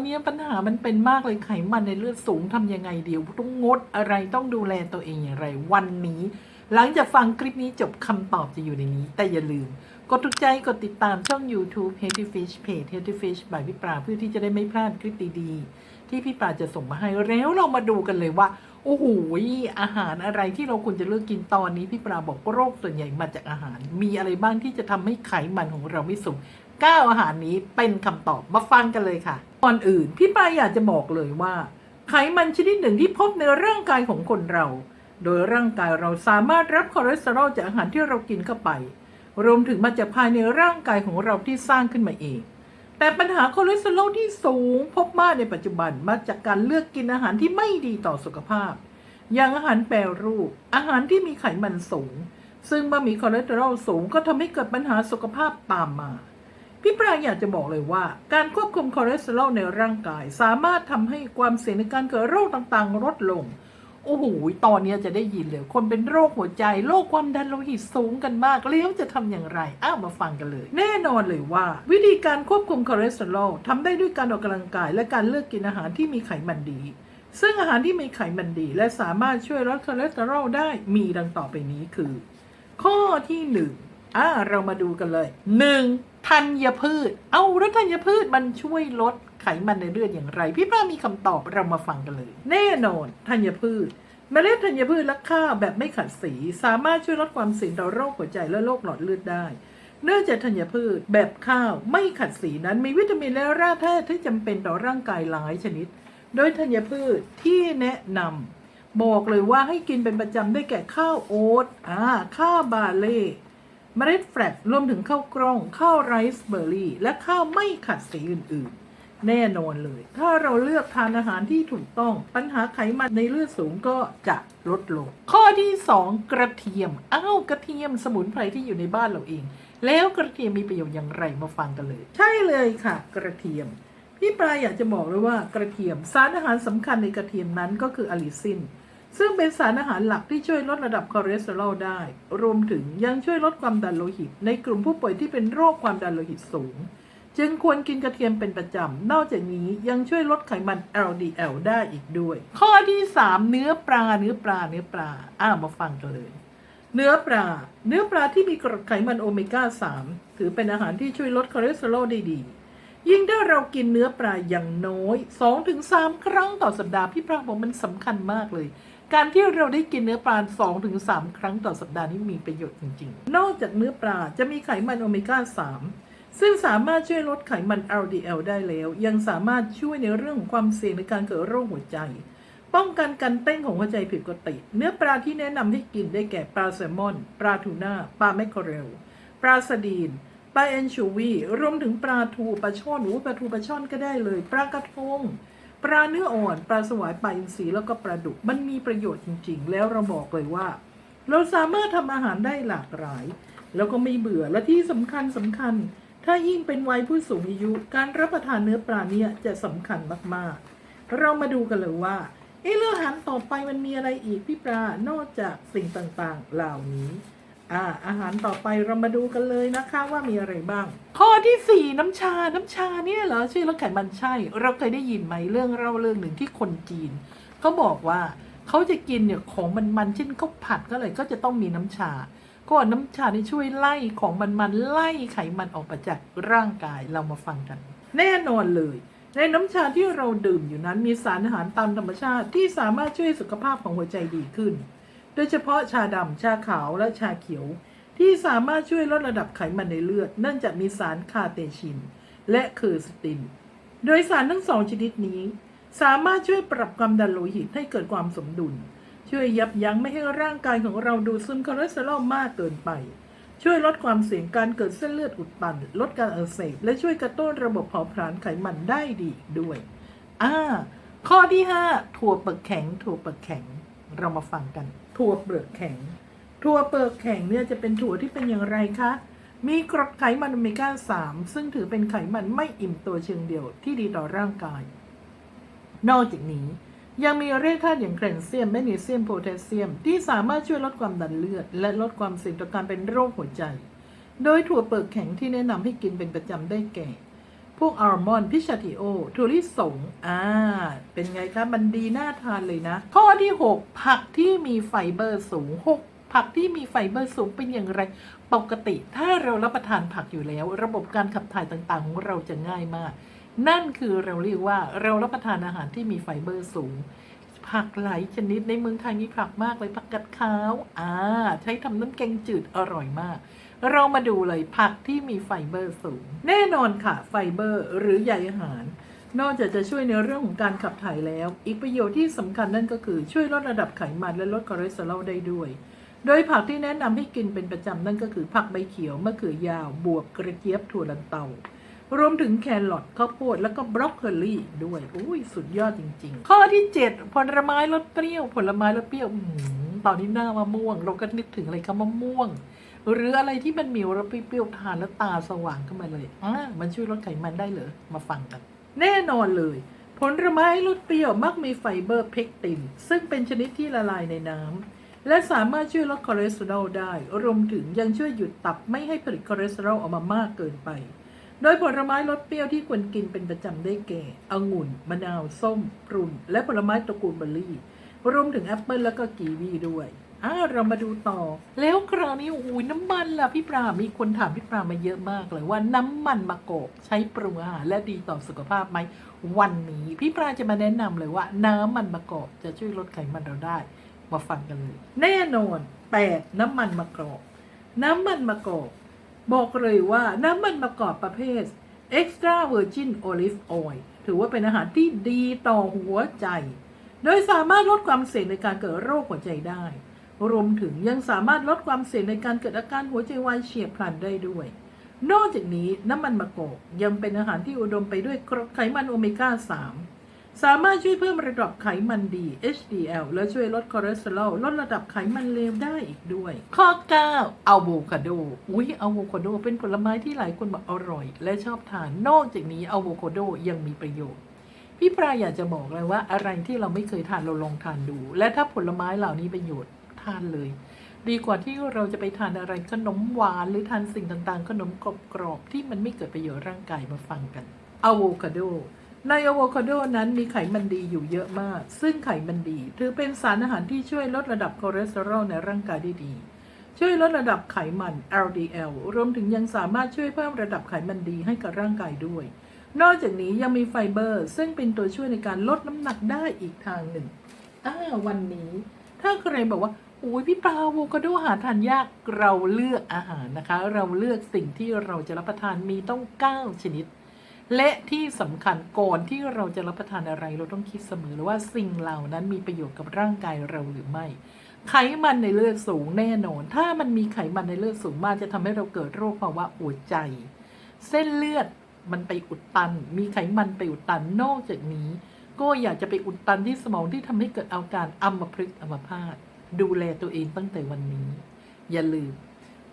อนนี้ปัญหามันเป็นมากเลยไขมันในเลือดสูงทำยังไงเดียวต้องงดอะไรต้องดูแลตัวเองอย่างไร วันนี้ หลังจากฟังคลิปนี้จบคำตอบจะอยู่ในนี้ แต่อย่าลืม กดถูกใจกดติดตามช่อง YouTube Healthy Fish Page Healthy Fish by พี่ปราเพื่อที่จะได้ไม่พลาดคลิปดีๆ ที่พี่ปราจะส่งมาให้แล้วเรามาดูกันเลยว่าโอ้โหอาหารอะไรที่เราควรจะเลือกกินตอนนี้พี่ปราบอกว่าโรคส่วนใหญ่มาจากอาหาร มีอะไรบ้างที่จะทำให้ไขมันของเราไม่สูง เก้าอาหารนี้เป็นคำตอบมาฟังกันเลยค่ะ ก่อนอื่นพี่ปราอยากจะบอกเลยว่า ไขมันชนิดหนึ่งที่พบในร่างกายของคนเรา โดยร่างกายเราสามารถรับคอเลสเตอรอลจากอาหารที่เรากินเข้าไป รวมถึงมาจากภายในร่างกายของเราที่สร้างขึ้นมาเอง แต่ปัญหาคอเลสเตอรอลที่สูงพบมากในปัจจุบันมาจากการเลือกกินอาหารที่ไม่ดีต่อสุขภาพ อย่างอาหารแปรรูป อาหารที่มีไขมันสูง ซึ่งเมื่อมีคอเลสเตอรอลสูงก็ทำให้เกิดปัญหาสุขภาพตามมา พี่ปรางอยากจะบอกเลยว่า การควบคุมคอเลสเตอรอลในร่างกาย สามารถทำให้ความเสี่ยงในการเกิดโรคต่างๆ ลดลง โอ้โห ตอนนี้จะได้ยินเลย คนเป็นโรคหัวใจ โรคความดันโลหิตสูงกันมาก แล้วจะทำอย่างไร อ้าวมาฟังกันเลย แน่นอนเลยว่า วิธีการควบคุมคอเลสเตอรอลทำได้ด้วยการออกกำลังกาย และการเลือกกินอาหารที่มีไขมันดี ซึ่งอาหารที่มีไขมันดี และสามารถช่วยลดคอเลสเตอรอลได้มีดังต่อไปนี้คือ ข้อที่หนึ่งอ่าเรามาดูกันเลยหนึ่ง ธัญพืช เอาแล้วธัญพืชมันช่วยลดไขมันในเลือดอย่างไร พี่ป้ามีคำตอบเรามาฟังกันเลย แน่นอนธัญพืชเมล็ดธัญพืชและข้าวแบบไม่ขัดสี สามารถช่วยลดความเสี่ยงต่อโรคหัวใจและโรคหลอดเลือดได้ เนื่องจากธัญพืชแบบข้าวไม่ขัดสีนั้นมีวิตามินและแร่ธาตุที่จำเป็นต่อร่างกายหลายชนิด โดยธัญพืชที่แนะนำบอกเลยว่าให้กินเป็นประจำได้แก่ข้าวโอ๊ตอ่าข้าวบาเล่ เมล็ดแฟลกรวมถึงข้าวกล้อง ข้าวไรซ์เบอร์รี่ และข้าวไม่ขัดสีอื่น ๆ แน่นอนเลย ถ้าเราเลือกทานอาหารที่ถูกต้อง ปัญหาไขมันในเลือดสูงก็จะลดลง ข้อที่ 2 กระเทียม อ้าวกระเทียมสมุนไพรที่อยู่ในบ้านเราเอง แล้วกระเทียมมีประโยชน์อย่างไรมาฟังกันเลย ใช่เลยค่ะ กระเทียมพี่ปลายอยากจะบอกเลยว่ากระเทียมสารอาหารสำคัญในกระเทียมนั้นก็คืออะลิซิน ซึ่งเป็นสารอาหารหลักที่ช่วยลดระดับคอเลสเตอรอลได้ รวมถึงยังช่วยลดความดันโลหิต ในกลุ่มผู้ป่วยที่เป็นโรคความดันโลหิตสูง จึงควรกินกระเทียมเป็นประจำ นอกจากนี้ยังช่วยลดไขมัน LDL ได้อีกด้วย ข้อที่ 3 เนื้อปลาเนื้อปลาเนื้อปลาอ้าวมาฟังกันเลย เนื้อปลา เนื้อปลาที่มีกรดไขมันโอเมก้า 3 ถือเป็นอาหารที่ช่วยลดคอเลสเตอรอลได้ดียิ่งถ้าเรากินเนื้อปลาอย่างน้อย 2-3 ครั้งต่อสัปดาห์พี่ปลาบอกมันสำคัญมากเลย การที่เราได้กินเนื้อปลา 2-3 ครั้งต่อสัปดาห์นี้มีประโยชน์จริง ๆ นอกจากเนื้อปลาจะมีไขมันโอเมก้า 3 ซึ่งสามารถช่วยลดไขมัน LDL ได้แล้ว ยังสามารถช่วยในเรื่องของความเสี่ยงในการเกิดโรคหัวใจ ป้องกันการเต้นของหัวใจผิดปกติ เนื้อปลาที่แนะนำให้กินได้แก่ปลาแซลมอน ปลาทูน่า ปลาแมคเคอเรล ปลาสดีน ปลาแอนชูวี รวมถึงปลาทู ปลาช่อนหนูปลาทูปลาช่อนก็ได้เลย ปลากระทง ปลาเนื้ออ่อนปลาสวายปลาอินทรีแล้วก็ปลาดุกมันมีประโยชน์จริง ๆ แล้วเราบอกเลยว่า เราสามารถทำอาหารได้หลากหลาย แล้วก็ไม่เบื่อและที่สำคัญสำคัญ ถ้ายิ่งเป็นวัยผู้สูงอายุ การรับประทานเนื้อปลาเนี่ยจะสำคัญมากๆ เรามาดูกันเลยว่าเอะแล้วอาหารต่อไปมันมีอะไรอีกพี่ปลานอกจากสิ่งต่างๆ เหล่านี้ อ่าอาหารต่อไปเรามาดูกันเลยนะคะว่ามีอะไรบ้าง ข้อที่สี่น้ำชา น้ำชาเนี่ยเหรอชื่อลดไขมันใช่ เราเคยได้ยินไหมเรื่องเล่าเรื่องหนึ่งที่คนจีนเขาบอกว่าเขาจะกินเนี่ยของมันๆเช่นข้าวผัดก็เลยก็จะต้องมีน้ำชาก็น้ำชาที่ช่วยไล่ของมันๆไล่ไขมันออกมาจากร่างกายเรามาฟังกัน แน่นอนเลย ในน้ำชาที่เราดื่มอยู่นั้นมีสารอาหารตามธรรมชาติที่สามารถช่วยสุขภาพของหัวใจดีขึ้น ดยเฉพาะชาดำชาขาวและชาเขียว ที่สามารถช่วยลดระดับไขมันในเลือด เนื่องจากมีสารคาเตชิน และเคอร์สติน โดยสารทั้งสองชนิดนี้ สามารถช่วยปรับความดันโลหิตให้เกิดความสมดุล ช่วยยับยั้งไม่ให้ร่างกายของเราดูดซึมคอเลสเตอรอลมากเกินไป ช่วยลดความเสี่ยงการเกิดเส้นเลือดอุดตัน ลดการอักเสบและช่วยกระตุ้นระบบเผาผลาญไขมันได้ดีด้วยอ่าข้อที่ 5 ถั่วเปลือกแข็งถั่วเปลือกแข็ง เรามาฟังกัน ถั่วเปลือกแข็ง ถั่วเปลือกแข็งเนี่ยจะเป็นถั่วที่เป็นอย่างไรคะ มีกรดไขมันโอเมก้า 3 ซึ่งถือเป็นไขมันไม่อิ่มตัวเชิงเดียวที่ดีต่อร่างกาย นอกจากนี้ยังมีแร่ธาตุอย่างแคลเซียมแมกนีเซียมโพแทสเซียม ที่สามารถช่วยลดความดันเลือด และลดความเสี่ยงต่อการเป็นโรคหัวใจ โดยถั่วเปลือกแข็งที่แนะนำให้กินเป็นประจำได้แก่ พวกอัลมอนด์พิชติโอถั่วลิสงอ่า เป็นไงคะ มันดีน่าทานเลยนะ ข้อที่ 6 ผักที่มีไฟเบอร์สูง 6 ผักที่มีไฟเบอร์สูงเป็นอย่างไร ปกติถ้าเรารับประทานผักอยู่แล้ว ระบบการขับถ่ายต่างๆ ของเราจะง่ายมาก นั่นคือเราเรียกว่าเรารับประทานอาหารที่มีไฟเบอร์สูง ผักหลายชนิดในเมืองไทยมีผักมากเลยผักกัดขาว อ่า ใช้ทำน้ำแกงจืดอร่อยมาก เรามาดูเลยผักที่มีไฟเบอร์สูง แน่นอนค่ะ ไฟเบอร์หรือใยอาหาร นอกจากจะช่วยในเรื่องของการขับถ่ายแล้ว อีกประโยชน์ที่สำคัญนั่นก็คือช่วยลดระดับไขมันและลดคอเลสเตอรอลได้ด้วย โดยผักที่แนะนำให้กินเป็นประจำนั่นก็คือผักใบเขียวมะเขือยาว บวบกระเจี๊ยบถั่วลันเตารวมถึงแครอทข้าวโพดแล้วก็บรอกโคลีด้วยอุ้ยสุดยอดจริง ๆ ข้อที่ 7 ผลไม้รสเปรี้ยว ผลไม้รสเปรี้ยวอื้อหือตอนนี้หน้ามะม่วง เราก็นึกถึงอะไรก็มะม่วง หรืออะไรที่มันมีรสเปรี้ยวทานแล้วตาสว่างขึ้นมาเลยอ่ามันช่วยลดไขมันได้เหรอมาฟังกัน แน่นอนเลย ผลไม้รสเปรี้ยวมักมีไฟเบอร์เพกติน ซึ่งเป็นชนิดที่ละลายในน้ำและสามารถช่วยลดคอเลสเตอรอลได้ รวมถึงยังช่วยหยุดตับไม่ให้ผลิตคอเลสเตอรอลออกมามากเกินไป โดยผลไม้รสเปรี้ยวที่ควรกินเป็นประจำได้แก่องุ่น มะนาว ส้ม ปรุนและผลไม้ตระกูลเบอร์รี่ รวมถึงแอปเปิลแล้วก็กีวีด้วย อ่าเรามาดูต่อ แล้วคราวนี้โอ้ยน้ำมันล่ะพี่ปรามีคนถามพี่ปรามาเยอะมากเลยว่าน้ำมันมะกอกใช้ปรุงอาหารและดีต่อสุขภาพไหมวันนี้ พี่ปราจะมาแนะนำเลยว่า น้ำมันมะกอกจะช่วยลดไขมันเราได้ มาฟังกันเลย แน่นอนแปดน้ำมันมะกอกน้ำมันมะกอกบอกเลยว่าน้ำมันมะกอกประเภท extra virgin olive oil ถือว่าเป็นอาหารที่ดีต่อหัวใจ โดยสามารถลดความเสี่ยงในการเกิดโรคหัวใจได้ รวมถึงยังสามารถลดความเสี่ยงในการเกิดอาการหัวใจวายเฉียบพลันได้ด้วย นอกจากนี้น้ำมันมะกอกยังเป็นอาหารที่อุดมไปด้วยไขมันโอเมก้า 3 สามารถช่วยเพิ่มระดับไขมันดี HDL และช่วยลดคอเลสเตอรอลลดระดับไขมันเลวได้อีกด้วย ข้อ 9 อะโวคาโด อุ้ยอะโวคาโดเป็นผลไม้ที่หลายคนบอกอร่อย และชอบทาน นอกจากนี้อะโวคาโดยังมีประโยชน์พี่ปลาอยากจะบอกเลยว่าอะไรที่เราไม่เคยทานเราลองทานดู และถ้าผลไม้เหล่านี้ประโยชน์ ทานเลย ดีกว่าที่เราจะไปทานอะไรขนมหวานหรือทานสิ่งต่างๆ ขนมกรอบๆที่มันไม่เกิดประโยชน์ร่างกายมาฟังกันอะโวคาโดในอะโวคาโดนั้นมีไขมันดีอยู่เยอะมาก ซึ่งไขมันดี ถือเป็นสารอาหารที่ช่วยลดระดับคอเลสเตอรอลในร่างกายได้ดี ช่วยลดระดับไขมัน LDL รวมถึงยังสามารถช่วยเพิ่มระดับไขมันดีให้กับร่างกายด้วย นอกจากนี้ยังมีไฟเบอร์ ซึ่งเป็นตัวช่วยในการลดน้ำหนักได้อีกทางหนึ่งอ่าวันนี้ ถ้าใครบอกว่า อุ้ยพี่ปลาอะโวคาโดหาทานยากเราเลือกอาหารนะคะ เราเลือกสิ่งที่เราจะรับประทานมีต้อง 9 ชนิด และที่สำคัญก่อนที่เราจะรับประทานอะไร เราต้องคิดเสมอเลยว่าสิ่งเหล่านั้นมีประโยชน์กับร่างกายเราหรือไม่ ไขมันในเลือดสูงแน่นอน ถ้ามันมีไขมันในเลือดสูงมากจะทำให้เราเกิดโรคภาวะหัวใจ เส้นเลือดมันไปอุดตัน มีไขมันไปอุดตันนอกจากนี้ ก็อยากจะไปอุดตันที่สมองที่ทำให้เกิดอาการอัมพฤกษ์อัมพาต ดูแลตัวเองตั้งแต่วันนี้ อย่าลืม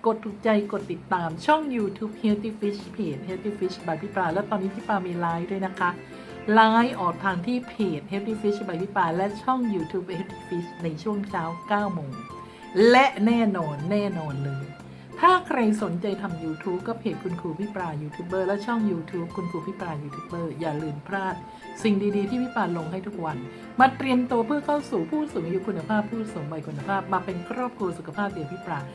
กดถูกใจกดติดตามช่อง YouTube Healthy Fish เพจ Healthy Fish by พี่ปลาแล้วตอนนี้พี่ปลามีไลฟ์ด้วยนะคะไลฟ์ออกทางที่เพจ Healthy Fish by พี่ปลาและช่อง YouTube Healthy Fish ในช่วงเช้า9โมงและแน่นอนแน่นอนเลย ถ้าใครสนใจทำ YouTube ก็เพจคุณครูพี่ปลายูทูบเบอร์และช่อง YouTube คุณครูพี่ปลายูทูบเบอร์อย่าลืมพลาด สิ่งดีๆที่พี่ปลาลงให้ทุกวัน มาเตรียมตัวเพื่อเข้าสู่ผู้สูงอายุคุณภาพผู้สูงวัยคุณภาพ มาเป็นครอบครัวสุขภาพเดียวพี่ปลา